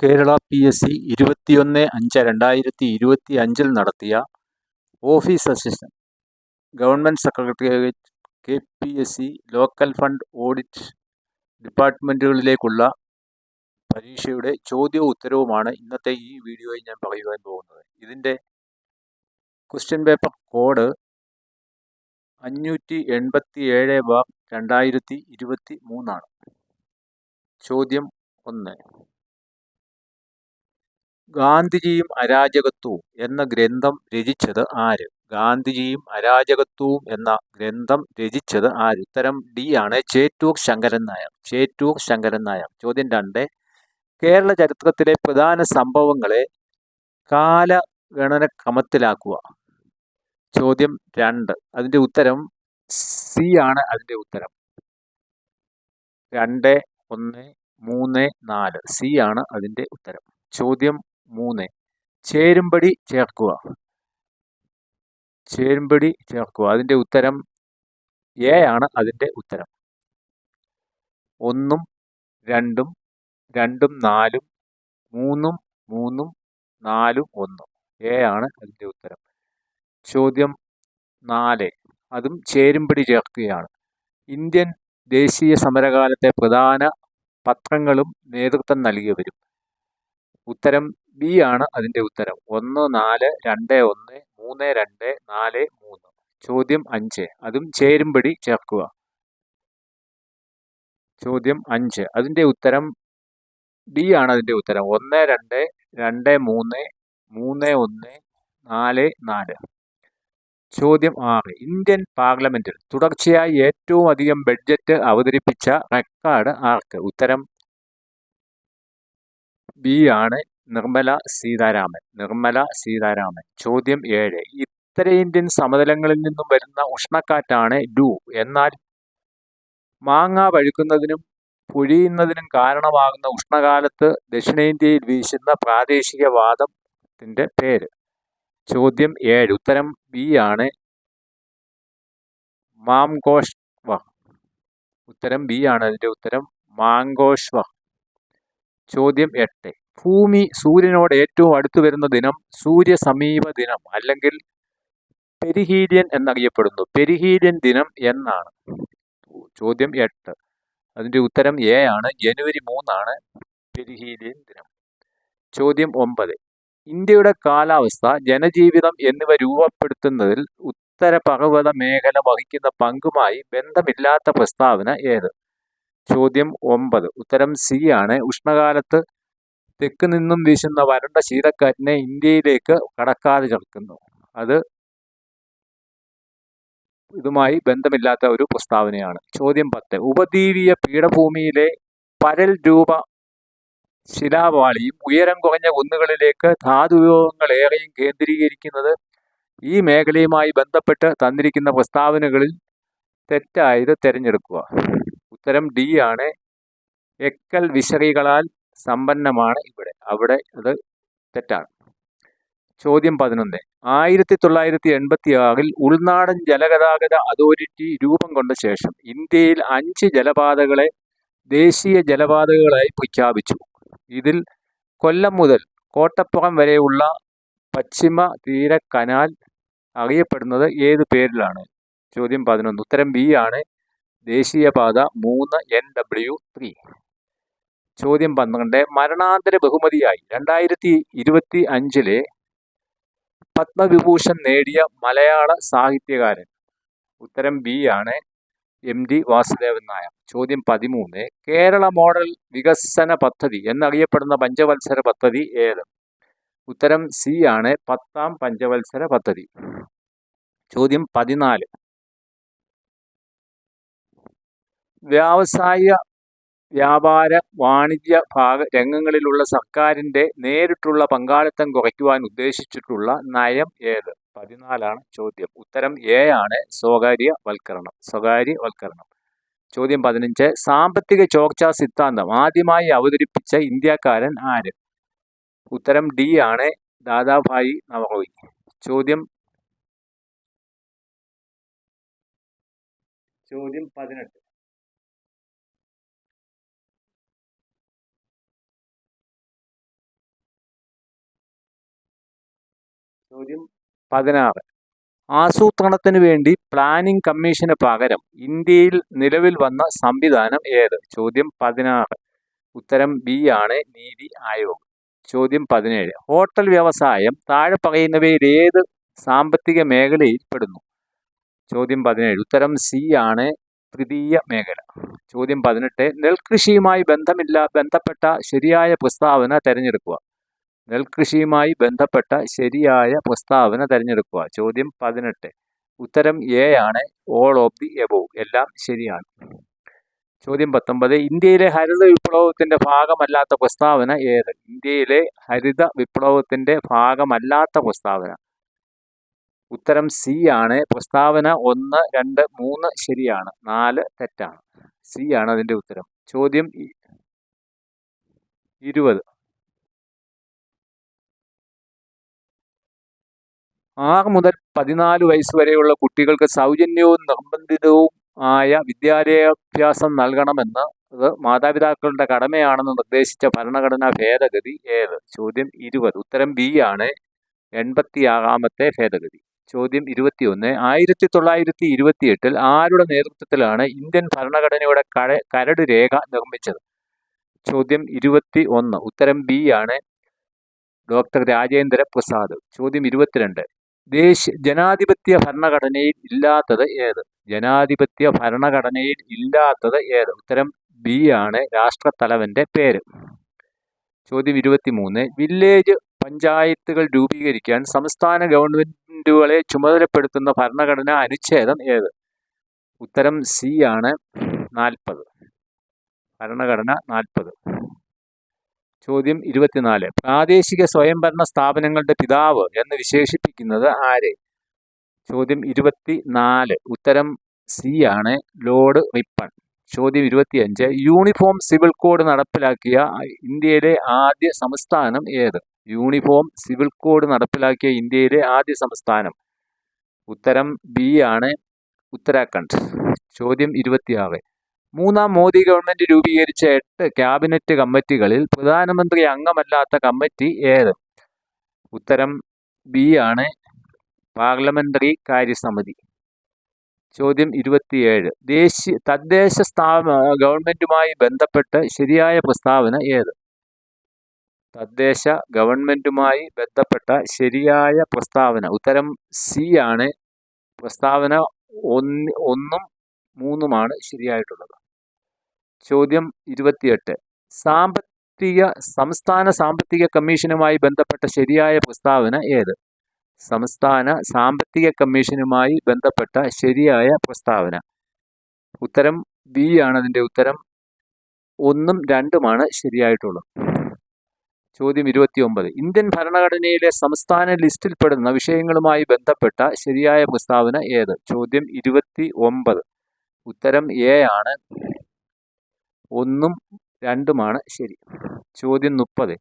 Kerala P S C ഇരുപത്തിയൊന്ന് അഞ്ച് രണ്ടായിരത്തി ഇരുപത്തി അഞ്ചിൽ നടത്തിയ office assistant government secretariat K P S C local fund audit ഡിപ്പാർട്ട്മെന്റുകളിലേക്കുള്ള പരീക്ഷയുടെ ചോദ്യവും ഉത്തരവുമാണ് ഇന്നത്തെ ഈ വീഡിയോയിൽ ഞാൻ പറയുവാൻ പോകുന്നത്. ഇതിന്റെ ക്വസ്റ്റ്യൻ പേപ്പർ കോഡ് അഞ്ഞൂറ്റി എൺപത്തി ഏഴ് ബാർ രണ്ടായിരത്തി ഇരുപത്തി മൂന്നാണ് ചോദ്യം ഒന്ന്. ഗാന്ധിജിയും അരാജകത്വവും എന്ന ഗ്രന്ഥം രചിച്ചത് ആര്? ഗാന്ധിജിയും അരാജകത്വവും എന്ന ഗ്രന്ഥം രചിച്ചത് ആര്? ഉത്തരം ഡി ആണ്. ചേറ്റൂർ ശങ്കരൻ നായർ. ചേറ്റൂർ ശങ്കരൻ നായർ. ചോദ്യം രണ്ട്. കേരള ചരിത്രത്തിലെ പ്രധാന സംഭവങ്ങളെ കാലഗണന ക്രമത്തിലാക്കുക ചോദ്യം രണ്ട്. അതിന്റെ ഉത്തരം സി ആണ് അതിന്റെ ഉത്തരം. രണ്ട് ഒന്ന് മൂന്ന് നാല്. സി ആണ് അതിന്റെ ഉത്തരം. ചോദ്യം മൂന്ന്. ചേരുംപടി ചേർക്കുക. ചേരുംപടി ചേർക്കുക. അതിന്റെ ഉത്തരം എ ആണ്. അതിന്റെ ഉത്തരം. ഒന്നും രണ്ടും രണ്ടും നാലും മൂന്നും മൂന്നും നാലും ഒന്നും. എ ആണ് അതിന്റെ ഉത്തരം. ചോദ്യം നാല്. അതും ചേരുംപടി ചേർക്കുകയാണ്. ഇന്ത്യൻ ദേശീയ സമരകാലത്തെ പ്രധാന പത്രങ്ങളും നേതൃത്വം നൽകിയവരും. ഉത്തരം ബി ആണ് അതിന്റെ ഉത്തരം. ഒന്ന് നാല് രണ്ട് ഒന്ന് മൂന്ന് രണ്ട് നാല് മൂന്ന്. ചോദ്യം അഞ്ച്. അതും ചേരുംപടി ചേർക്കുക. ചോദ്യം അഞ്ച്. അതിന്റെ ഉത്തരം ഡി ആണ് അതിന്റെ ഉത്തരം. ഒന്ന് രണ്ട് രണ്ട് മൂന്ന് മൂന്ന് ഒന്ന് നാല് നാല്. ചോദ്യം ആറ്. ഇന്ത്യൻ പാർലമെന്റിൽ തുടർച്ചയായി ഏറ്റവും അധികം ബഡ്ജറ്റ് അവതരിപ്പിച്ച റെക്കോർഡ് ആർക്ക്? ഉത്തരം ബി ആണ്. നിർമ്മല സീതാരാമൻ നിർമ്മല സീതാരാമൻ. ചോദ്യം ഏഴ്. ഉത്തരേന്ത്യൻ സമതലങ്ങളിൽ നിന്നും വരുന്ന ഉഷ്ണക്കാറ്റാണ് ഡു എന്നാൽ മാങ്ങ പഴുക്കുന്നതിനും പൊഴിയുന്നതിനും കാരണമാകുന്ന ഉഷ്ണകാലത്ത് ദക്ഷിണേന്ത്യയിൽ വീശുന്ന പ്രാദേശിക വാദത്തിന്റെ പേര്. ചോദ്യം ഏഴ്. ഉത്തരം ബി ആണ്. മാംഗോഷ്വ. ഉത്തരം ബി ആണ്. അതിന്റെ ഉത്തരം മാങ്കോഷ്വ ചോദ്യം എട്ട്. ഭൂമി സൂര്യനോട് ഏറ്റവും അടുത്തു വരുന്ന ദിനം സൂര്യ സമീപ ദിനം അല്ലെങ്കിൽ പെരിഹീലിയൻ എന്നറിയപ്പെടുന്നു. പെരിഹീലിയൻ ദിനം എന്നാണ്. ചോദ്യം എട്ട്. അതിന്റെ ഉത്തരം എ ആണ്. ജനുവരി മൂന്നാണ് പെരിഹീലിയൻ ദിനം. ചോദ്യം ഒമ്പത്. ഇന്ത്യയുടെ കാലാവസ്ഥ ജനജീവിതം എന്നിവ രൂപപ്പെടുത്തുന്നതിൽ ഉത്തര പർവത മേഖല വഹിക്കുന്ന പങ്കുമായി ബന്ധമില്ലാത്ത പ്രസ്താവന ഏത്? ചോദ്യം ഒമ്പത്. ഉത്തരം സി ആണ്. ഉഷ്ണകാലത്ത് തെക്ക് നിന്നും വീശുന്ന വരണ്ട ശീതക്കാറ്റിനെ ഇന്ത്യയിലേക്ക് കടക്കാതെ ചെറുക്കുന്നു അത് ഇതുമായി ബന്ധമില്ലാത്ത ഒരു പ്രസ്താവനയാണ്. ചോദ്യം പത്ത്. ഉപദ്വീപീയ പീഠഭൂമിയിലെ പരൽ രൂപ ശിലാവാളിയും ഉയരം കുറഞ്ഞ കുന്നുകളിലേക്ക് ധാതുവിഭവങ്ങൾ ഏറെയും കേന്ദ്രീകരിക്കുന്നത് ഈ മേഖലയുമായി ബന്ധപ്പെട്ട് തന്നിരിക്കുന്ന പ്രസ്താവനകളിൽ തെറ്റായത് തിരഞ്ഞെടുക്കുക. ഉത്തരം ഡി ആണ്. എക്കൽ വിശറികളാൽ സമ്പന്നമാണ് ഇവിടെ. അവിടെ അത് തെറ്റാണ്. ചോദ്യം പതിനൊന്ന്. ആയിരത്തി തൊള്ളായിരത്തി എൺപത്തി ആറിൽ ഉൾനാടൻ ജലഗതാഗത അതോറിറ്റി രൂപം കൊണ്ട ശേഷം ഇന്ത്യയിൽ അഞ്ച് ജലപാതകളെ ദേശീയ ജലപാതകളായി പ്രഖ്യാപിച്ചു. ഇതിൽ കൊല്ലം മുതൽ കോട്ടപ്പുറം വരെയുള്ള പശ്ചിമ തീര കനാൽ അറിയപ്പെടുന്നത് ഏത് പേരിലാണ്? ചോദ്യം പതിനൊന്ന്. ഉത്തരം ബി ആണ്. ദേശീയപാത മൂന്ന് എൻ ഡബ്ല്യു ത്രീ. ചോദ്യം പന്ത്രണ്ട്. മരണാന്തര ബഹുമതിയായി. രണ്ടായിരത്തി ഇരുപത്തി അഞ്ചിലെ പത്മവിഭൂഷൺ നേടിയ മലയാള സാഹിത്യകാരൻ. ഉത്തരം ബി ആണ് എം ഡി വാസുദേവൻ നായർ. ചോദ്യം പതിമൂന്ന്. കേരള മോഡൽ വികസന പദ്ധതി എന്നറിയപ്പെടുന്ന പഞ്ചവത്സര പദ്ധതി ഏത്? ഉത്തരം സി ആണ് പത്താം പഞ്ചവത്സര പദ്ധതി. ചോദ്യം പതിനാല്. വ്യാവസായിക വ്യാപാര വാണിജ്യ ഭാഗ രംഗങ്ങളിലുള്ള സർക്കാരിന്റെ നേരിട്ടുള്ള പങ്കാളിത്തം കുറയ്ക്കുവാൻ ഉദ്ദേശിച്ചിട്ടുള്ള നയം ഏത്? പതിനാലാണ് ചോദ്യം. ഉത്തരം എ ആണ് സ്വകാര്യവൽക്കരണം. സ്വകാര്യവൽക്കരണം. ചോദ്യം പതിനഞ്ച്. സാമ്പത്തിക ചോർച്ചാ സിദ്ധാന്തം. ആദ്യമായി അവതരിപ്പിച്ച ഇന്ത്യക്കാരൻ ആര്? ഉത്തരം ഡി ആണ് ദാദാഭായി നവറോയി. ചോദ്യം ചോദ്യം പതിനെട്ട്. ചോദ്യം പതിനാറ്. ആസൂത്രണത്തിന് വേണ്ടി പ്ലാനിംഗ് കമ്മീഷന് പകരം ഇന്ത്യയിൽ നിലവിൽ വന്ന സംവിധാനം ഏത്? ചോദ്യം പതിനാറ്. ഉത്തരം ബി ആണ് നീതി ആയോഗ്. ചോദ്യം പതിനേഴ്. ഹോട്ടൽ വ്യവസായം താഴെ പറയുന്നവയിൽ ഏത് സാമ്പത്തിക മേഖലയിൽ പെടുന്നു? ചോദ്യം പതിനേഴ്. ഉത്തരം സി ആണ് തൃതീയ മേഖല. ചോദ്യം പതിനെട്ട്. നെൽകൃഷിയുമായി ബന്ധമില്ല ബന്ധപ്പെട്ട ശരിയായ പ്രസ്താവന തിരഞ്ഞെടുക്കുക. നെൽകൃഷിയുമായി ബന്ധപ്പെട്ട ശരിയായ പ്രസ്താവന തിരഞ്ഞെടുക്കുക. ചോദ്യം പതിനെട്ട്. ഉത്തരം എ ആണ്. ഓൾ ഓഫ് ദി എബോവ് എല്ലാം ശരിയാണ്. ചോദ്യം പത്തൊമ്പത്. ഇന്ത്യയിലെ ഹരിത വിപ്ലവത്തിന്റെ ഭാഗമല്ലാത്ത പ്രസ്താവന ഏത്? ഇന്ത്യയിലെ ഹരിത വിപ്ലവത്തിന്റെ ഭാഗമല്ലാത്ത പ്രസ്താവന. ഉത്തരം സി ആണ്. പ്രസ്താവന ഒന്ന് രണ്ട് മൂന്ന് ശരിയാണ്. നാല് തെറ്റാണ്. സി ആണ് അതിന്റെ ഉത്തരം. ചോദ്യം ഇരുപത്. ആറ് മുതൽ പതിനാല് വയസ്സ് വരെയുള്ള കുട്ടികൾക്ക് സൗജന്യവും നിർബന്ധിതവും ആയ വിദ്യാലയാഭ്യാസം നൽകണമെന്ന് അത് മാതാപിതാക്കളുടെ കടമയാണെന്ന് നിർദ്ദേശിച്ച ഭരണഘടനാ ഭേദഗതി ഏത്? ചോദ്യം ഇരുപത്. ഉത്തരം ബി ആണ്. എൺപത്തി ആറാമത്തെ ഭേദഗതി. ചോദ്യം ഇരുപത്തിയൊന്ന്. ആയിരത്തി തൊള്ളായിരത്തി ഇരുപത്തിയെട്ടിൽ ആരുടെ നേതൃത്വത്തിലാണ് ഇന്ത്യൻ ഭരണഘടനയുടെ കര കരട് രേഖ നിർമ്മിച്ചത്? ചോദ്യം ഇരുപത്തി ഒന്ന് ഉത്തരം ബി ആണ്. ഡോക്ടർ രാജേന്ദ്ര പ്രസാദ്. ചോദ്യം ഇരുപത്തിരണ്ട്. ദേശീയ ജനാധിപത്യ ഭരണഘടനയിൽ ഇല്ലാത്തത് ഏത്? ജനാധിപത്യ ഭരണഘടനയിൽ ഇല്ലാത്തത് ഏത്? ഉത്തരം ബി ആണ് രാഷ്ട്രത്തലവന്റെ പേര്. ചോദ്യം ഇരുപത്തിമൂന്ന്. വില്ലേജ് പഞ്ചായത്തുകൾ രൂപീകരിക്കാൻ സംസ്ഥാന ഗവൺമെന്റുകളെ ചുമതലപ്പെടുത്തുന്ന ഭരണഘടനാ അനുച്ഛേദം ഏത്? ഉത്തരം സി ആണ് നാൽപ്പത്. ഭരണഘടന നാൽപ്പത്. ചോദ്യം ഇരുപത്തിനാല്. പ്രാദേശിക സ്വയംഭരണ സ്ഥാപനങ്ങളുടെ പിതാവ് എന്ന് വിശേഷിപ്പിക്കുന്നത് ആരെ? ചോദ്യം ഇരുപത്തി നാല് ഉത്തരം സി ആണ് ലോർഡ് റിപ്പൺ. ചോദ്യം ഇരുപത്തിയഞ്ച്. യൂണിഫോം സിവിൽ കോഡ് നടപ്പിലാക്കിയ ഇന്ത്യയിലെ ആദ്യ സംസ്ഥാനം ഏത്? യൂണിഫോം സിവിൽ കോഡ് നടപ്പിലാക്കിയ ഇന്ത്യയിലെ ആദ്യ സംസ്ഥാനം. ഉത്തരം ബി ആണ് ഉത്തരാഖണ്ഡ്. ചോദ്യം ഇരുപത്തിയാറ്. മൂന്നാം മോദി ഗവൺമെന്റ് രൂപീകരിച്ച എട്ട് ക്യാബിനറ്റ് കമ്മിറ്റികളിൽ പ്രധാനമന്ത്രി അംഗമല്ലാത്ത കമ്മിറ്റി ഏത്? ഉത്തരം ബി ആണ് പാർലമെന്ററി കാര്യസമിതി. ചോദ്യം ഇരുപത്തിയേഴ്. ദേശീയ തദ്ദേശ സ്ഥാപന ഗവൺമെന്റുമായി ബന്ധപ്പെട്ട് ശരിയായ പ്രസ്താവന ഏത്? തദ്ദേശ ഗവൺമെന്റുമായി ബന്ധപ്പെട്ട ശരിയായ പ്രസ്താവന. ഉത്തരം സി ആണ്. പ്രസ്താവന ഒന്ന് ഒന്നും മൂന്നുമാണ് ശരിയായിട്ടുള്ളത്. ചോദ്യം ഇരുപത്തിയെട്ട്. സാമ്പത്തിക സംസ്ഥാന സാമ്പത്തിക കമ്മീഷനുമായി ബന്ധപ്പെട്ട ശരിയായ പ്രസ്താവന ഏത്? സംസ്ഥാന സാമ്പത്തിക കമ്മീഷനുമായി ബന്ധപ്പെട്ട ശരിയായ പ്രസ്താവന. ഉത്തരം ബി ആണ് അതിന്റെ ഉത്തരം. ഒന്നും രണ്ടുമാണ് ശരിയായിട്ടുള്ളത്. ചോദ്യം ഇരുപത്തിയൊമ്പത്. ഇന്ത്യൻ ഭരണഘടനയിലെ സംസ്ഥാന ലിസ്റ്റിൽപ്പെടുന്ന വിഷയങ്ങളുമായി ബന്ധപ്പെട്ട ശരിയായ പ്രസ്താവന ഏത്? ചോദ്യം ഇരുപത്തി ഒമ്പത് ഉത്തരം എ ആണ്. ഒന്നും രണ്ടുമാണ്. ശരി. ചോദ്യം മുപ്പത്.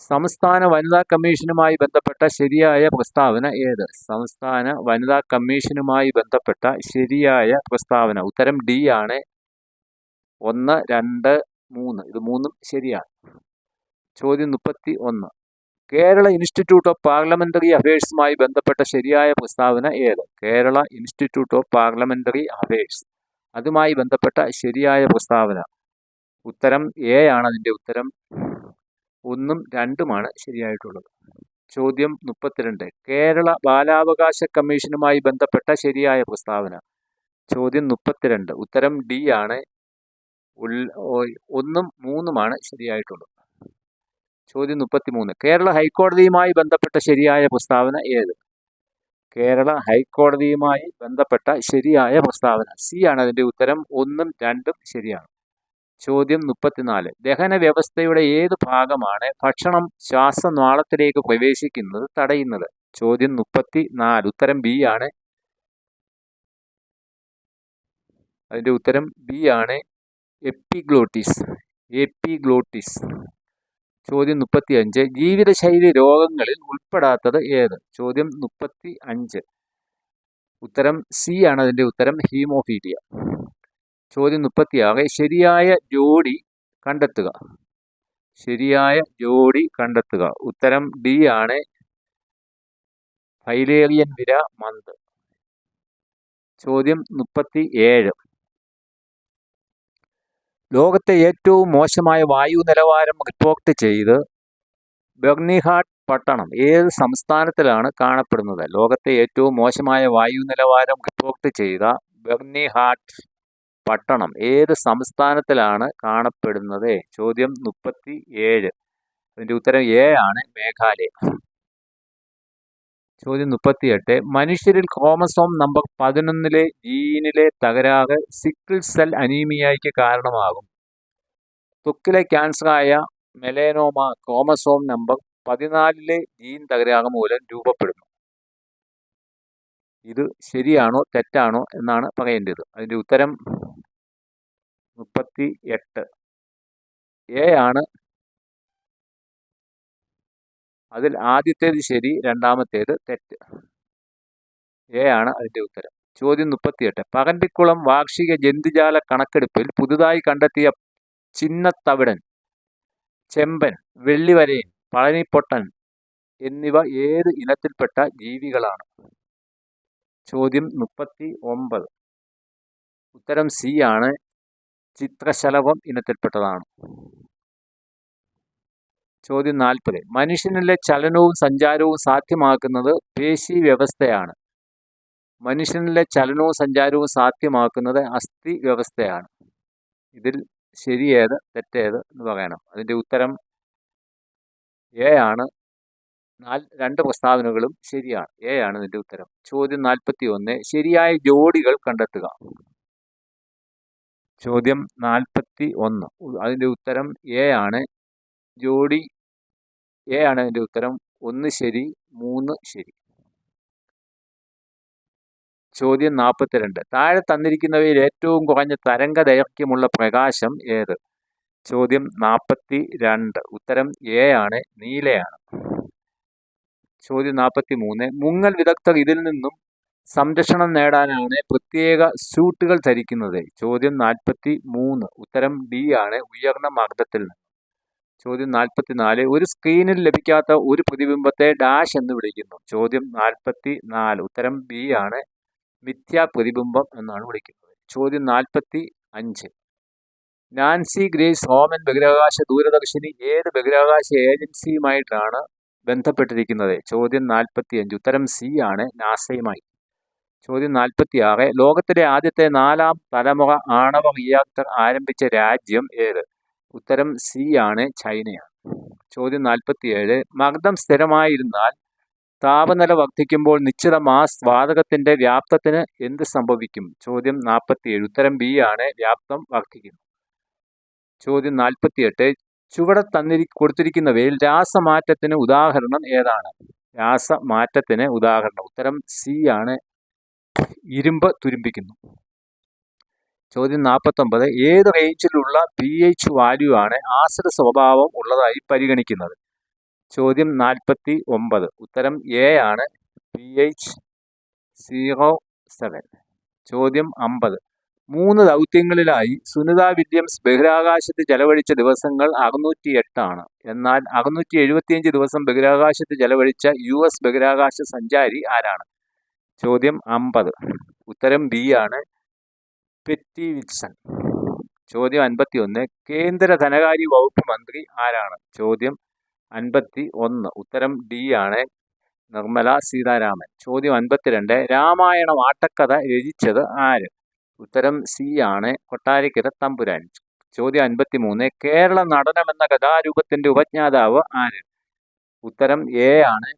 സംസ്ഥാന വനിതാ കമ്മീഷനുമായി ബന്ധപ്പെട്ട ശരിയായ പ്രസ്താവന ഏത്? സംസ്ഥാന വനിതാ കമ്മീഷനുമായി ബന്ധപ്പെട്ട ശരിയായ പ്രസ്താവന. ഉത്തരം ഡി ആണ്. ഒന്ന് രണ്ട് മൂന്ന്. ഇത് മൂന്നും ശരിയാണ്. ചോദ്യം മുപ്പത്തി ഒന്ന്. കേരള ഇൻസ്റ്റിറ്റ്യൂട്ട് ഓഫ് പാർലമെന്ററി അഫയേഴ്സുമായി ബന്ധപ്പെട്ട ശരിയായ പ്രസ്താവന ഏത്? Kerala institute of parliamentary affairs. അതുമായി ബന്ധപ്പെട്ട ശരിയായ പ്രസ്താവന. ഉത്തരം എ ആണ് അതിന്റെ ഉത്തരം. ഒന്നും രണ്ടുമാണ് ശരിയായിട്ടുള്ളത്. ചോദ്യം മുപ്പത്തിരണ്ട്. കേരള ബാലാവകാശ കമ്മീഷനുമായി ബന്ധപ്പെട്ട ശരിയായ പ്രസ്താവന. ചോദ്യം മുപ്പത്തിരണ്ട്. ഉത്തരം ഡി ആണ്. ഒന്നും മൂന്നുമാണ് ശരിയായിട്ടുള്ളത്. ചോദ്യം മുപ്പത്തിമൂന്ന്. കേരള ഹൈക്കോടതിയുമായി ബന്ധപ്പെട്ട ശരിയായ പ്രസ്താവന ഏത്? കേരള ഹൈക്കോടതിയുമായി ബന്ധപ്പെട്ട ശരിയായ പ്രസ്താവന. സി ആണ് അതിന്റെ ഉത്തരം. ഒന്നും രണ്ടും ശരിയാണ്. ചോദ്യം മുപ്പത്തിനാല്. ദഹന വ്യവസ്ഥയുടെ ഏത് ഭാഗമാണ് ഭക്ഷണം ശ്വാസനാളത്തിലേക്ക് പ്രവേശിക്കുന്നത് തടയുന്നത്? ചോദ്യം മുപ്പത്തി നാല് ഉത്തരം ബി ആണ്. അതിന്റെ ഉത്തരം ബി ആണ്. എപ്പിഗ്ലോട്ടിസ്. എപ്പിഗ്ലോട്ടിസ്. ചോദ്യം മുപ്പത്തി അഞ്ച് ജീവിതശൈലി രോഗങ്ങളിൽ ഉൾപ്പെടാത്തത് ഏത്? ചോദ്യം മുപ്പത്തി അഞ്ച് ഉത്തരം സി ആണ് അതിന്റെ ഉത്തരം ഹീമോഫീലിയ. ചോദ്യം മുപ്പത്തിയാറ്. ശരിയായ ജോഡി കണ്ടെത്തുക. ശരിയായ ജോഡി കണ്ടെത്തുക. ഉത്തരം ഡി ആണ് ഫൈലേറിയൻ വിര മന്ത്. ചോദ്യം മുപ്പത്തി ഏഴ് ലോകത്തെ ഏറ്റവും മോശമായ വായു നിലവാരം റിപ്പോർട്ട് ചെയ്ത് ബഗ്നിഹാട്ട് പട്ടണം ഏത് സംസ്ഥാനത്തിലാണ് കാണപ്പെടുന്നത്? ലോകത്തെ ഏറ്റവും മോശമായ വായു നിലവാരം റിപ്പോർട്ട് ചെയ്ത ബഗ്നിഹാട്ട് പട്ടണം ഏത് സംസ്ഥാനത്തിലാണ് കാണപ്പെടുന്നത്? ചോദ്യം മുപ്പത്തി ഏഴ് അതിന്റെ ഉത്തരം എ ആണ് മേഘാലയ. ചോദ്യം മുപ്പത്തിയെട്ട്. മനുഷ്യരിൽ ക്രോമസോം നമ്പർ പതിനൊന്നിലെ ജീനിലെ തകരാറ് സിക്കിൾ സെൽ അനീമിയയ്ക്ക് കാരണമാകും. ത്വക്കിലെ ക്യാൻസറായ മെലേനോമ ക്രോമസോം നമ്പർ പതിനാലിലെ ജീൻ തകരാറ് മൂലം രൂപപ്പെടുന്നു. ഇത് ശരിയാണോ തെറ്റാണോ എന്നാണ് പറയേണ്ടത്. അതിന്റെ ഉത്തരം മുപ്പത്തി എട്ട് എ ആണ് അതിൽ ആദ്യത്തേത് ശരി രണ്ടാമത്തേത് തെറ്റ്. എ ആണ് അതിന്റെ ഉത്തരം. ചോദ്യം മുപ്പത്തിയെട്ട്. പകണ്ടിക്കുളം വാർഷിക ജന്തുജാല കണക്കെടുപ്പിൽ പുതുതായി കണ്ടെത്തിയ ചിന്നത്തവിടൻ ചെമ്പൻ വെള്ളിവരയൻ പളനിപ്പൊട്ടൻ എന്നിവ ഏത് ഇനത്തിൽപ്പെട്ട ജീവികളാണ്? ചോദ്യം മുപ്പത്തി ഒമ്പത് ഉത്തരം സി ആണ്. ചിത്രശലഭം ഇനത്തിൽപ്പെട്ടതാണ്. ചോദ്യം നാൽപ്പത് മനുഷ്യനിലെ ചലനവും സഞ്ചാരവും സാധ്യമാക്കുന്നത് പേശി വ്യവസ്ഥയാണ് മനുഷ്യനിലെ ചലനവും സഞ്ചാരവും സാധ്യമാക്കുന്നത് അസ്ഥി വ്യവസ്ഥയാണ് ഇതിൽ ശരിയേത് തെറ്റേത് എന്ന് പറയണം. അതിന്റെ ഉത്തരം എ ആണ്. നാല് രണ്ട് പ്രസ്താവനകളും ശരിയാണ്. എ ആണ് ഇതിന്റെ ഉത്തരം. ചോദ്യം നാൽപ്പത്തി ഒന്ന് ശരിയായ ജോഡികൾ കണ്ടെത്തുക. ചോദ്യം നാൽപ്പത്തി ഒന്ന് അതിന്റെ ഉത്തരം എ ആണ്. ജോഡി എ ആണ് അതിന്റെ ഉത്തരം. ഒന്ന് ശരി മൂന്ന് ശരി. ചോദ്യം നാൽപ്പത്തിരണ്ട്. താഴെ തന്നിരിക്കുന്നവയിൽ ഏറ്റവും കുറഞ്ഞ തരംഗ ദൈർഘ്യമുള്ള പ്രകാശം ഏത്? ചോദ്യം നാൽപ്പത്തി രണ്ട് ഉത്തരം എ ആണ് നീലയാണ്. ചോദ്യം നാൽപ്പത്തി മൂന്ന് മുങ്ങൽ വിദഗ്ധർ ഇതിൽ നിന്നും സംരക്ഷണം നേടാനാണ് പ്രത്യേക സ്യൂട്ടുകൾ ധരിക്കുന്നത്. ചോദ്യം നാൽപ്പത്തി മൂന്ന് ഉത്തരം ഡി ആണ് ഉയർന്ന മർദ്ദത്തിൽ നിന്ന്. ചോദ്യം നാൽപ്പത്തി നാല് ഒരു സ്ക്രീനിൽ ലഭിക്കാത്ത ഒരു പ്രതിബിംബത്തെ ഡാഷ് എന്ന് വിളിക്കുന്നു. ചോദ്യം നാൽപ്പത്തി നാല് ഉത്തരം ബി ആണ്. മിഥ്യാ പ്രതിബിംബം എന്നാണ് വിളിക്കുന്നത്. ചോദ്യം നാൽപ്പത്തി അഞ്ച് നാൻസി ഗ്രേസ് ഹോമൻ ബഹിരാകാശ ദൂരദർശിനി ഏത് ബഹിരാകാശ ഏജൻസിയുമായിട്ടാണ് ബന്ധപ്പെട്ടിരിക്കുന്നത്? ചോദ്യം നാൽപ്പത്തി അഞ്ച് ഉത്തരം സി ആണ്. നാസയുമായി. ചോദ്യം നാൽപ്പത്തി ആറ് ലോകത്തിലെ ആദ്യത്തെ നാലാം തലമുറ ആണവ റിയാക്ടർ ആരംഭിച്ച രാജ്യം ഏത്? ഉത്തരം സി ആണ് ചൈനയാണ്. ചോദ്യം നാൽപ്പത്തിയേഴ് മർദ്ദം സ്ഥിരമായിരുന്നാൽ താപനില വർദ്ധിക്കുമ്പോൾ നിശ്ചിത മാസ് വാതകത്തിന്റെ വ്യാപ്തത്തിന് എന്ത് സംഭവിക്കും? ചോദ്യം നാൽപ്പത്തിയേഴ് ഉത്തരം ബി ആണ് വ്യാപ്തം വർദ്ധിക്കുന്നു. ചോദ്യം നാൽപ്പത്തിയെട്ട് ചുവടെ തന്നിരി കൊടുത്തിരിക്കുന്നവയിൽ രാസമാറ്റത്തിന് ഉദാഹരണം ഏതാണ്? രാസമാറ്റത്തിന് ഉദാഹരണം. ഉത്തരം സി ആണ്. ഇരുമ്പ് തുരുമ്പിക്കുന്നു. ചോദ്യം നാൽപ്പത്തൊമ്പത് ഏത് റേഞ്ചിലുള്ള പി എച്ച് വാല്യൂ ആണ് ആസിഡ് സ്വഭാവം ഉള്ളതായി പരിഗണിക്കുന്നത്? ചോദ്യം നാൽപ്പത്തി ഒമ്പത് ഉത്തരം എ ആണ്. പി എച്ച് സീറോ സെവൻ ചോദ്യം അമ്പത്. മൂന്ന് ദൗത്യങ്ങളിലായി സുനിത വില്യംസ് ബഹിരാകാശത്ത് ചെലവഴിച്ച ദിവസങ്ങൾ അറുന്നൂറ്റി എട്ടാണ് എന്നാൽ അറുന്നൂറ്റി എഴുപത്തിയഞ്ച് ദിവസം ബഹിരാകാശത്ത് ചെലവഴിച്ച യു എസ് ബഹിരാകാശ സഞ്ചാരി ആരാണ്? ചോദ്യം അമ്പത്. ഉത്തരം ബി ആണ്. Petty Wilson. ചോദ്യം അൻപത്തി ഒന്ന് കേന്ദ്ര ധനകാര്യ വകുപ്പ് മന്ത്രി ആരാണ്? ചോദ്യം അൻപത്തി ഒന്ന് ഉത്തരം ഡി ആണ് നിർമ്മല സീതാരാമൻ. ചോദ്യം അൻപത്തിരണ്ട്. രാമായണം ആട്ടക്കഥ രചിച്ചത് ആര്? ഉത്തരം സി ആണ് കൊട്ടാരക്കര തമ്പുരാൻ. ചോദ്യം അൻപത്തി മൂന്ന് കേരള നടനം എന്ന കഥാരൂപത്തിന്റെ ഉപജ്ഞാതാവ് ആര്? ഉത്തരം എ ആണ്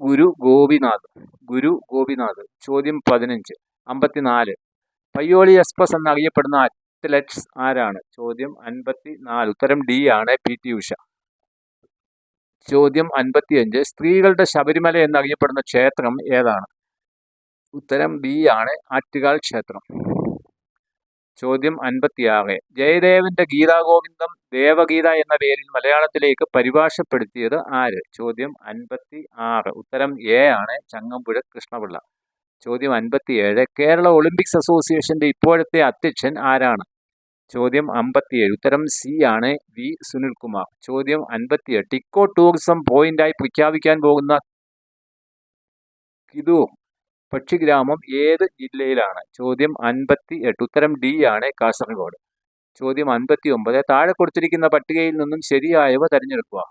ഗുരു ഗോപിനാഥ്. ഗുരു ഗോപിനാഥ്. ചോദ്യം പതിനഞ്ച്. അമ്പത്തിനാല്. പയ്യോളി എക്സ്പ്രസ് എന്നറിയപ്പെടുന്ന അത്ലറ്റ്സ് ആരാണ്? ചോദ്യം അൻപത്തി നാല് ഉത്തരം ഡി ആണ്. P T Usha. ചോദ്യം അൻപത്തിയഞ്ച്. സ്ത്രീകളുടെ ശബരിമല എന്നറിയപ്പെടുന്ന ക്ഷേത്രം ഏതാണ്? ഉത്തരം ബി ആണ്. ആറ്റുകാൽ ക്ഷേത്രം. ചോദ്യം അൻപത്തിയാറ്. ജയദേവന്റെ ഗീതാഗോവിന്ദം ദേവഗീത എന്ന പേരിൽ മലയാളത്തിലേക്ക് പരിഭാഷപ്പെടുത്തിയത് ആര്? ചോദ്യം അൻപത്തി ആറ് ഉത്തരം എ ആണ്. ചങ്ങമ്പുഴ കൃഷ്ണപിള്ള. ചോദ്യം അൻപത്തിയേഴ്. കേരള ഒളിമ്പിക്സ് അസോസിയേഷന്റെ ഇപ്പോഴത്തെ അധ്യക്ഷൻ ആരാണ്? ചോദ്യം അമ്പത്തിയേഴ് ഉത്തരം സി ആണ് വി സുനിൽകുമാർ. ചോദ്യം അൻപത്തിയെട്ട്. ഇക്കോ ടൂറിസം പോയിന്റായി പ്രഖ്യാപിക്കാൻ പോകുന്ന കിതു പക്ഷിഗ്രാമം ഏത് ജില്ലയിലാണ്? ചോദ്യം അൻപത്തി എട്ട് ഉത്തരം ഡി ആണ് കാസർഗോഡ്. ചോദ്യം അൻപത്തി ഒമ്പത് താഴെ കൊടുത്തിരിക്കുന്ന പട്ടികയിൽ നിന്നും ശരിയായവ തിരഞ്ഞെടുക്കുക.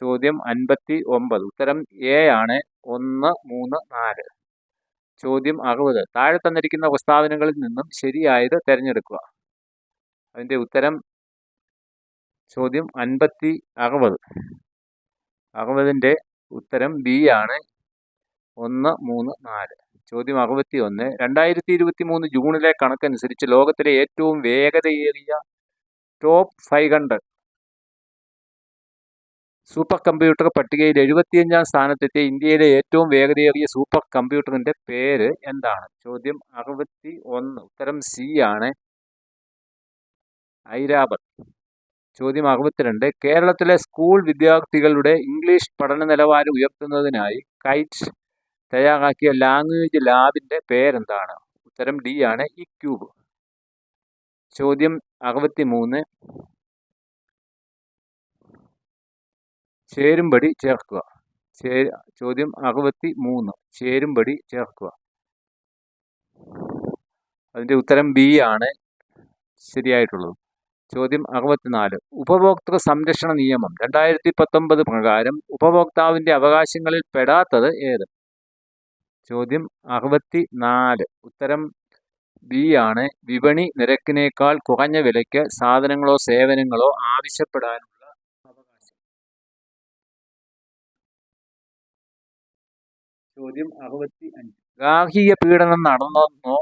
ചോദ്യം അൻപത്തി ഒമ്പത് ഉത്തരം എ ആണ് ഒന്ന് മൂന്ന് നാല്. ചോദ്യം അറുപത്. താഴെ തന്നിരിക്കുന്ന പ്രസ്താവനകളിൽ നിന്നും ശരിയായത് തിരഞ്ഞെടുക്കുക. അതിന്റെ ഉത്തരം ചോദ്യം അൻപത്തി അറുപത്. അറുപതിന്റെ ഉത്തരം ബി ആണ്. ഒന്ന് മൂന്ന് നാല്. ചോദ്യം അറുപത്തി ഒന്ന് രണ്ടായിരത്തി ഇരുപത്തി മൂന്ന് ജൂണിലെ കണക്കനുസരിച്ച് ലോകത്തിലെ ഏറ്റവും വേഗതയേറിയ top five hundred super computer പട്ടികയിൽ എഴുപത്തിയഞ്ചാം സ്ഥാനത്തെത്തിയ ഇന്ത്യയിലെ ഏറ്റവും വേഗതയേറിയ സൂപ്പർ കമ്പ്യൂട്ടറിന്റെ പേര് എന്താണ്? ചോദ്യം അറുപത്തി ഒന്ന് ഉത്തരം സി ആണ്. ഐരാബത്ത് ചോദ്യം അറുപത്തിരണ്ട്. കേരളത്തിലെ സ്കൂൾ വിദ്യാർത്ഥികളുടെ ഇംഗ്ലീഷ് പഠന നിലവാരം ഉയർത്തുന്നതിനായി കൈറ്റ് തയ്യാറാക്കിയ ലാംഗ്വേജ് ലാബിന്റെ പേരെന്താണ്? ഉത്തരം ഡി ആണ്. ഇ ക്യൂബ് ചോദ്യം അറുപത്തി മൂന്ന് ചേരുംപടി ചേർക്കുക. ചേ ചോദ്യം അറുപത്തി മൂന്ന് ചേരുംപടി ചേർക്കുക. അതിന്റെ ഉത്തരം ബി ആണ്. ശരിയായിട്ടുള്ളത്. ചോദ്യം അറുപത്തിനാല്. ഉപഭോക്തൃ സംരക്ഷണ നിയമം രണ്ടായിരത്തി പത്തൊമ്പത് പ്രകാരം ഉപഭോക്താവിന്റെ അവകാശങ്ങളിൽ പെടാത്തത് ഏത്? ചോദ്യം അറുപത്തി നാല് ഉത്തരം ബി ആണ്. വിപണി നിരക്കിനേക്കാൾ കുറഞ്ഞ വിലയ്ക്ക് സാധനങ്ങളോ സേവനങ്ങളോ ആവശ്യപ്പെടാനുള്ള ചോദ്യം അറുപത്തി അഞ്ച്. ഗാർഹിക പീഡനം നടന്നെന്നോ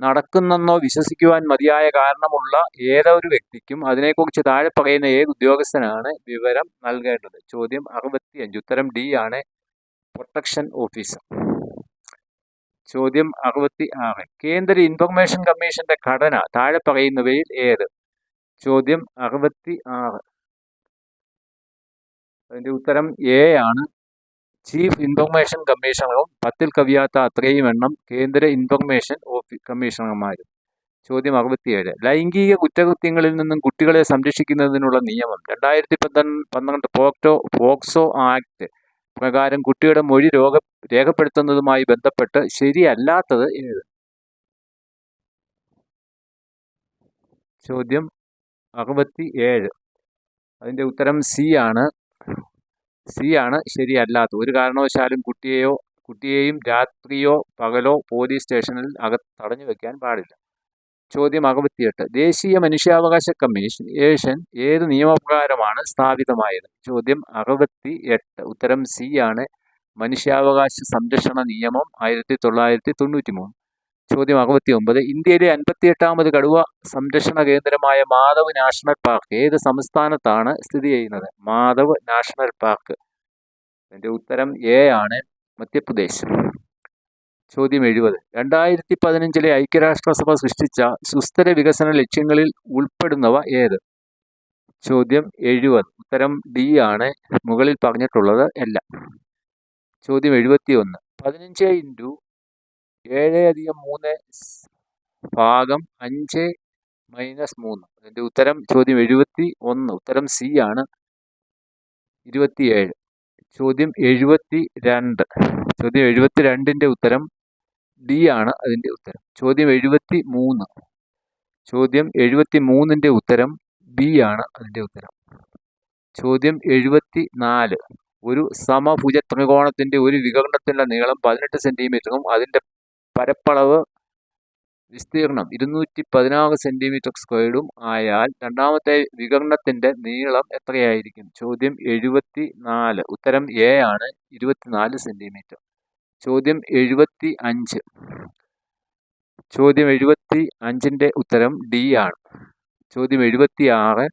നടക്കുന്നെന്നോ വിശ്വസിക്കുവാൻ മതിയായ കാരണമുള്ള ഏതൊരു വ്യക്തിക്കും അതിനെക്കുറിച്ച് താഴെ പറയുന്ന ഏത് ഉദ്യോഗസ്ഥനാണ് വിവരം നൽകേണ്ടത്? ചോദ്യം അറുപത്തി അഞ്ച്. ഉത്തരം ഡി ആണ്. Protection officer. ചോദ്യം അറുപത്തി ആറ്. കേന്ദ്ര ഇൻഫർമേഷൻ കമ്മീഷന്റെ ഘടന താഴെ പറയുന്നവയിൽ ഏത്? ചോദ്യം അറുപത്തി ആറ്. അതിന്റെ ഉത്തരം എ ആണ്. ചീഫ് ഇൻഫർമേഷൻ കമ്മീഷണറും പത്തിൽ കവിയാത്ത അത്രയും എണ്ണം കേന്ദ്ര ഇൻഫർമേഷൻ ഓഫീ കമ്മീഷണർമാരും. ചോദ്യം അറുപത്തിയേഴ്. ലൈംഗിക കുറ്റകൃത്യങ്ങളിൽ നിന്നും കുട്ടികളെ സംരക്ഷിക്കുന്നതിനുള്ള നിയമം. രണ്ടായിരത്തി പന്ത്രണ്ട് പോക്ടോ പോക്സോ ആക്ട് പ്രകാരം കുട്ടിയുടെ മൊഴി രോഗ രേഖപ്പെടുത്തുന്നതുമായി ബന്ധപ്പെട്ട് ശരിയല്ലാത്തത് ഏത്? ചോദ്യം അറുപത്തി ഏഴ് അതിന്റെ ഉത്തരം സി ആണ്. സി ആണ് ശരിയല്ലാത്തത് ഒരു കാരണവശാലും കുട്ടിയെയോ കുട്ടിയെയും രാത്രിയോ പകലോ പോലീസ് സ്റ്റേഷനിൽ അക തടഞ്ഞു വെക്കാൻ പാടില്ല. ചോദ്യം അകപത്തിയെട്ട് ദേശീയ മനുഷ്യാവകാശ കമ്മീഷൻ ഏഷ്യൻ ഏത് നിയമപ്രകാരമാണ് സ്ഥാപിതമായത്? ചോദ്യം അകപത്തി എട്ട് ഉത്തരം സി ആണ് മനുഷ്യാവകാശ സംരക്ഷണ നിയമം ആയിരത്തി തൊള്ളായിരത്തി തൊണ്ണൂറ്റി മൂന്ന് ചോദ്യം അറുപത്തി ഒമ്പത് ഇന്ത്യയിലെ അൻപത്തിയെട്ടാമത് കടുവ സംരക്ഷണ കേന്ദ്രമായ മാധവ് നാഷണൽ പാർക്ക് ഏത് സംസ്ഥാനത്താണ് സ്ഥിതി ചെയ്യുന്നത്? Madhav national park. അതിന്റെ ഉത്തരം എ ആണ് മധ്യപ്രദേശ്. ചോദ്യം എഴുപത്. രണ്ടായിരത്തി പതിനഞ്ചിലെ ഐക്യരാഷ്ട്രസഭ സൃഷ്ടിച്ച സുസ്ഥിര വികസന ലക്ഷ്യങ്ങളിൽ ഉൾപ്പെടുന്നവ ഏത്? ചോദ്യം എഴുപത്. ഉത്തരം ഡി ആണ്. മുകളിൽ പറഞ്ഞിട്ടുള്ളത് എല്ലാം. ചോദ്യം എഴുപത്തി ഒന്ന് പതിനഞ്ച് ഇന്റു ഏഴ് അധികം മൂന്ന് ഭാഗം അഞ്ച് മൈനസ് മൂന്ന്. അതിന്റെ ഉത്തരം ചോദ്യം എഴുപത്തി ഒന്ന്. ഉത്തരം സി ആണ്. ഇരുപത്തിയേഴ്. ചോദ്യം എഴുപത്തി രണ്ട് ചോദ്യം എഴുപത്തി രണ്ടിന്റെ ഉത്തരം ഡി ആണ് അതിന്റെ ഉത്തരം. ചോദ്യം എഴുപത്തി മൂന്ന് ചോദ്യം എഴുപത്തി മൂന്നിന്റെ ഉത്തരം ബി ആണ് അതിന്റെ ഉത്തരം. ചോദ്യം എഴുപത്തി നാല് ഒരു സമഭുജ ത്രികോണത്തിന്റെ ഒരു വികരണത്തിന്റെ നീളം പതിനെട്ട് സെന്റിമീറ്ററും അതിന്റെ പരപ്പളവ് വിസ്തീർണം ഇരുന്നൂറ്റി പതിനാറ് സെന്റിമീറ്റർ സ്ക്വയർഡും ആയാൽ രണ്ടാമത്തെ വികരണത്തിന്റെ നീളം എത്രയായിരിക്കും? ചോദ്യം എഴുപത്തി നാല് ഉത്തരം എ ആണ്. ഇരുപത്തിനാല് സെന്റിമീറ്റർ ചോദ്യം എഴുപത്തി അഞ്ച് ചോദ്യം എഴുപത്തി അഞ്ചിന്റെ ഉത്തരം ഡി ആണ്. ചോദ്യം എഴുപത്തി ആറ്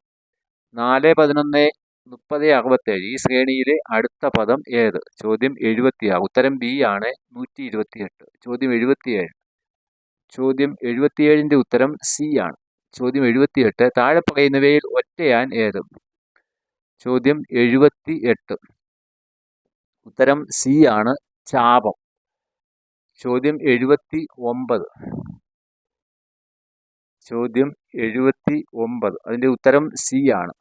നാല് പതിനൊന്ന് മുപ്പത് അറുപത്തേഴ്. ഈ ശ്രേണിയിലെ അടുത്ത പദം ഏത്? ചോദ്യം എഴുപത്തിയാറ്. ഉത്തരം ബി ആണ് നൂറ്റി ഇരുപത്തിയെട്ട് ചോദ്യം എഴുപത്തിയേഴ്. ചോദ്യം എഴുപത്തിയേഴിന്റെ ഉത്തരം സി ആണ്. ചോദ്യം എഴുപത്തിയെട്ട്. താഴെ പറയുന്നവയിൽ ഒറ്റയാൻ ഏത്? ചോദ്യം എഴുപത്തി എട്ട് ഉത്തരം സി ആണ് ചാപം. ചോദ്യം എഴുപത്തി ഒമ്പത് ചോദ്യം എഴുപത്തി ഒമ്പത് അതിന്റെ ഉത്തരം സി ആണ്.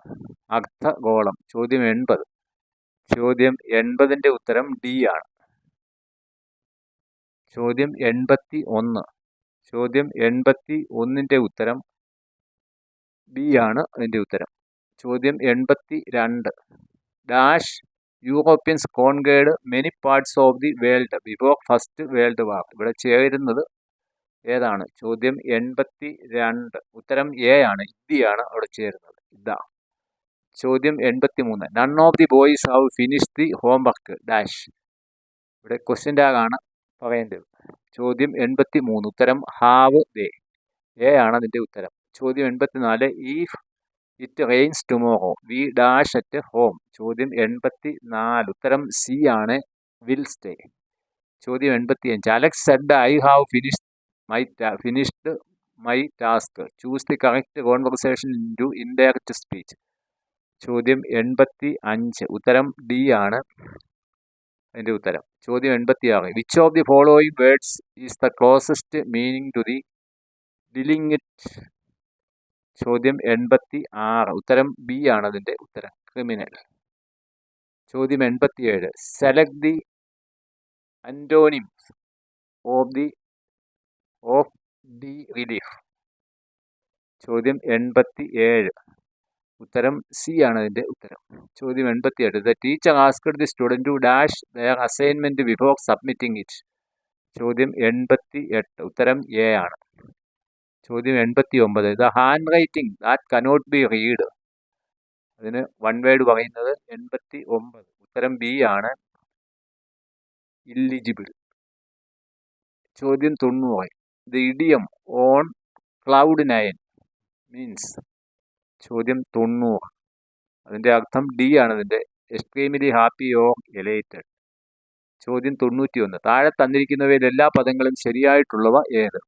അർദ്ധഗോളം. ചോദ്യം എൺപത്. ചോദ്യം എൺപതിന്റെ ഉത്തരം ഡി ആണ്. ചോദ്യം എൺപത്തി ഒന്ന് ചോദ്യം എൺപത്തി ഒന്നിന്റെ ഉത്തരം ബി ആണ് അതിന്റെ ഉത്തരം. ചോദ്യം എൺപത്തി രണ്ട് dash Europeans conquered many parts of the world. Before first world war. ഇവിടെ ചേരുന്നത് ഏതാണ്? ചോദ്യം എൺപത്തി രണ്ട് ഉത്തരം എ ആണ്. ഇദ്ദിയാണ് അവിടെ ചേരുന്നത്. ഇതാ. ചോദ്യം എൺപത്തി മൂന്ന് none of the boys have finish the home work dash ഇവിടെ ക്വസ്റ്റ്യൻ ടാഗാണ് പറയേണ്ടത്. ചോദ്യം എൺപത്തി മൂന്ന് ഉത്തരം ഹാവ് ദേ എ ആണ് അതിന്റെ ഉത്തരം. ചോദ്യം എൺപത്തിനാല്. If it rains tomorrow we dash at home ചോദ്യം എൺപത്തി നാല് ഉത്തരം സി ആണ്. വിൽ സ്റ്റേ ചോദ്യം എൺപത്തി അഞ്ച് Alex said I have finished my finished my task choose the correct conversation into indirect speech ചോദ്യം എൺപത്തി അഞ്ച് ഉത്തരം ഡി ആണ്. അതിന്റെ ഉത്തരം. ചോദ്യം എൺപത്തി ആറ് which of the following words is the closest meaning to the delinquent ചോദ്യം എൺപത്തി ആറ് ഉത്തരം ബി ആണ് അതിന്റെ ഉത്തരം. ക്രിമിനൽ ചോദ്യം എൺപത്തിയേഴ്. Select the antonyms of the of the relief. ചോദ്യം എൺപത്തി ഏഴ് ഉത്തരം സി ആണ് അതിന്റെ ഉത്തരം. ചോദ്യം എൺപത്തി എട്ട് the teacher asked the student to dash their assignment before submitting it ചോദ്യം എൺപത്തി എട്ട് ഉത്തരം എ ആണ്. ചോദ്യം എൺപത്തി ഒമ്പത് the hand writing that cannot be read അതിന് വൺ വേർഡ് പറയുന്നത് എൺപത്തി ഒമ്പത് ഉത്തരം ബി ആണ്. ഇല്ലിജിബിൾ ചോദ്യം തൊണ്ണൂറ്. The idiom on cloud nine. Means ചോദ്യം തൊണ്ണൂറ്. അതിന്റെ അർത്ഥം ഡി ആണ് അതിന്റെ എക്സ്ട്രീമിലി ഹാപ്പി ഓർ എലേറ്റഡ്. ചോദ്യം തൊണ്ണൂറ്റി ഒന്ന് താഴെ തന്നിരിക്കുന്നവയിൽ എല്ലാ പദങ്ങളും ശരിയായിട്ടുള്ളവ ഏത്?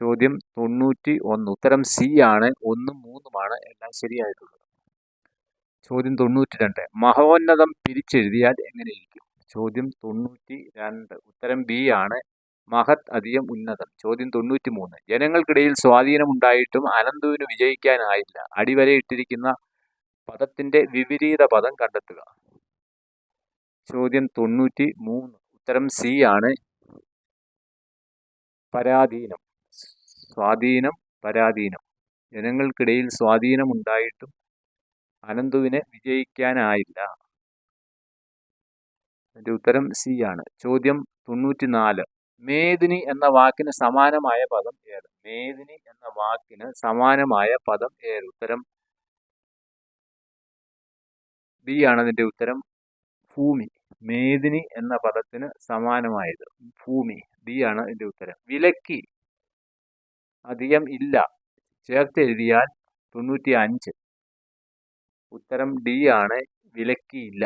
ചോദ്യം തൊണ്ണൂറ്റി ഒന്ന് ഉത്തരം സി ആണ്. ഒന്നും മൂന്നുമാണ്. എല്ലാം ശരിയായിട്ടുള്ളത്. ചോദ്യം തൊണ്ണൂറ്റി രണ്ട് മഹോന്നതം പിരിച്ചെഴുതിയാൽ എങ്ങനെയിരിക്കും ചോദ്യം തൊണ്ണൂറ്റി രണ്ട് ഉത്തരം ബി ആണ്. മഹത് അധികം ഉന്നതം. ചോദ്യം തൊണ്ണൂറ്റി മൂന്ന് ജനങ്ങൾക്കിടയിൽ സ്വാധീനമുണ്ടായിട്ടും അനന്തുവിന് വിജയിക്കാനായില്ല. അടിവരയിട്ടിരിക്കുന്ന പദത്തിന്റെ വിപരീത പദം കണ്ടെത്തുക. ചോദ്യം തൊണ്ണൂറ്റി മൂന്ന് ഉത്തരം സി ആണ്. പരാധീനം. സ്വാധീനം പരാധീനം. ജനങ്ങൾക്കിടയിൽ സ്വാധീനമുണ്ടായിട്ടും അനന്തുവിനെ വിജയിക്കാനായില്ല. അതിന്റെ ഉത്തരം സി ആണ്. ചോദ്യം തൊണ്ണൂറ്റി നാല് മേദിനി എന്ന വാക്കിന് സമാനമായ പദം ഏത്? മേദിനി എന്ന വാക്കിന് സമാനമായ പദം ഏത്? ഉത്തരം ബി ആണ് അതിന്റെ ഉത്തരം. ഭൂമി. മേദിനി എന്ന പദത്തിന് സമാനമായത് ഭൂമി. ബി ആണ് അതിന്റെ ഉത്തരം. വിലക്കി. അധികം ഇല്ല. ചേർത്ത് എഴുതിയാൽ തൊണ്ണൂറ്റി അഞ്ച് ഉത്തരം ഡി ആണ്. വിലക്കിയില്ല.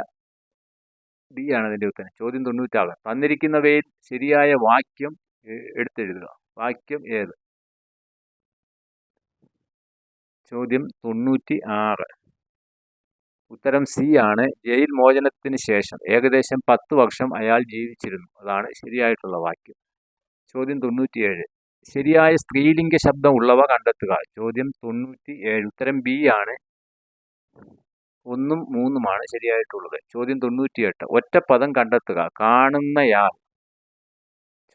ഡി ആണ് അതിന്റെ ഉത്തരം. ചോദ്യം തൊണ്ണൂറ്റാറ്. തന്നിരിക്കുന്നവയിൽ ശരിയായ വാക്യം എടുത്തെഴുതുക. വാക്യം ഏത്? ചോദ്യം തൊണ്ണൂറ്റി ആറ് ഉത്തരം സി ആണ്. ജയിൽ മോചനത്തിന് ശേഷം. ഏകദേശം പത്ത് വർഷം അയാൾ ജീവിച്ചിരുന്നു. അതാണ് ശരിയായിട്ടുള്ള വാക്യം. ചോദ്യം തൊണ്ണൂറ്റിയേഴ്. ശരിയായ സ്ത്രീലിംഗ ശബ്ദം ഉള്ളവ കണ്ടെത്തുക. ചോദ്യം തൊണ്ണൂറ്റി ഏഴ് ഉത്തരം ബി ആണ്. ഒന്നും മൂന്നുമാണ് ശരിയായിട്ടുള്ളത്. ചോദ്യം തൊണ്ണൂറ്റിയെട്ട്. ഒറ്റ പദം കണ്ടെത്തുക. കാണുന്നയാൾ.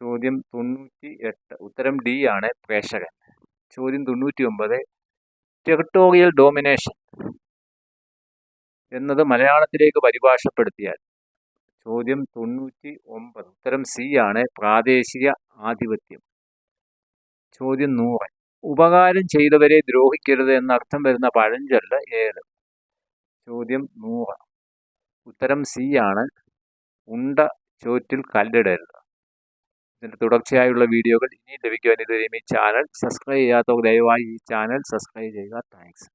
ചോദ്യം തൊണ്ണൂറ്റി എട്ട് ഉത്തരം ഡി ആണ് പ്രേക്ഷകൻ. ചോദ്യം തൊണ്ണൂറ്റി ഒമ്പത് ടെറിട്ടോറിയൽ ഡോമിനേഷൻ എന്നത് മലയാളത്തിലേക്ക് പരിഭാഷപ്പെടുത്തിയാൽ. ചോദ്യം തൊണ്ണൂറ്റി ഒമ്പത് ഉത്തരം സി ആണ് പ്രാദേശിക ആധിപത്യം. ചോദ്യം നൂറ്. ഉപകാരം ചെയ്തവരെ ദ്രോഹിക്കരുത് എന്നർത്ഥം വരുന്ന പഴഞ്ചൊല്ല് ഏത്? ചോദ്യം നൂറ്. ഉത്തരം സി ആണ്. ഉണ്ട ചോറ്റിൽ കല്ലിടരുത്. ഇതിന്റെ തുടർച്ചയായുള്ള വീഡിയോകൾ ഇനി ലഭിക്കുവാൻ ഇതുവരെയും ഈ ചാനൽ സബ്സ്ക്രൈബ് ചെയ്യാത്തവർ ദയവായി ഈ ചാനൽ സബ്സ്ക്രൈബ് ചെയ്യുക. താങ്ക്സ്.